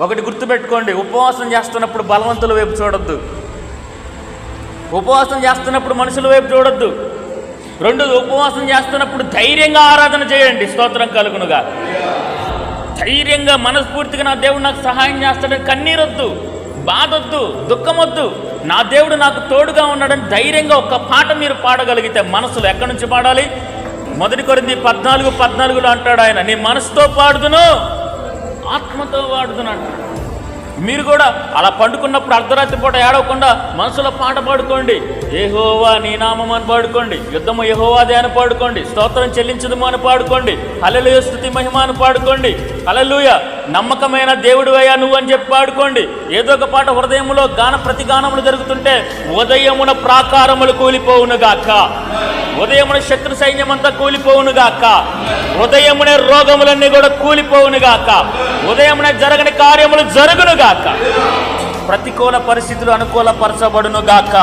ఒకటి గుర్తుపెట్టుకోండి ఉపవాసం చేస్తున్నప్పుడు బలవంతుల వైపు చూడొద్దు. ఉపవాసం చేస్తున్నప్పుడు మనుషుల వైపు చూడొద్దు. రెండు ఉపవాసం చేస్తున్నప్పుడు ధైర్యంగా ఆరాధన చేయండి. స్తోత్రం కలుగునుగా. ధైర్యంగా మనస్ఫూర్తిగా నా దేవుడు నాకు సహాయం చేస్తాడని కన్నీరొద్దు బాధొద్దు దుఃఖమొద్దు. నా దేవుడు నాకు తోడుగా ఉన్నాడని ధైర్యంగా ఒక్క పాట మీరు పాడగలిగితే మనసులో ఎక్కడి నుంచి పాడాలి? మొదటి కొరింది పద్నాలుగు పద్నాలుగులో అంటాడు ఆయన నీ మనసుతో పాడుదును. ఆత్మతో వాడుతున్నాడు. మీరు కూడా అలా పండుకున్నప్పుడు అర్ధరాత్రి పూట ఏడవకుండా మనసులో పాట పాడుకోండి. ఏహోవా నీ నామం అని పాడుకోండి. యుద్ధము యహోవాదే అని పాడుకోండి. స్తోత్రం చెల్లించదుము అని పాడుకోండి. అలలుయ స్థుతి మహిమ అని పాడుకోండి. అలలుయ నమ్మకమైన దేవుడు అయ్యా నువ్వు అని చెప్పి పాడుకోండి. ఏదో ఒక పాట హృదయములో గాన ప్రతిగానములు జరుగుతుంటే ఉదయమున ప్రాకారములు కూలిపోవునుగాక ఉదయమున శత్రు సైన్యమంతా కూలిపోవునుగాక కూలిపోవును గాక. ఉదయమునే రోగములన్నీ కూడా కూలిపోవును గాక. ఉదయమునే జరగని కార్యములు జరుగును గాక ప్రతికూల పరిస్థితులు అనుకూలపరచబడును గాక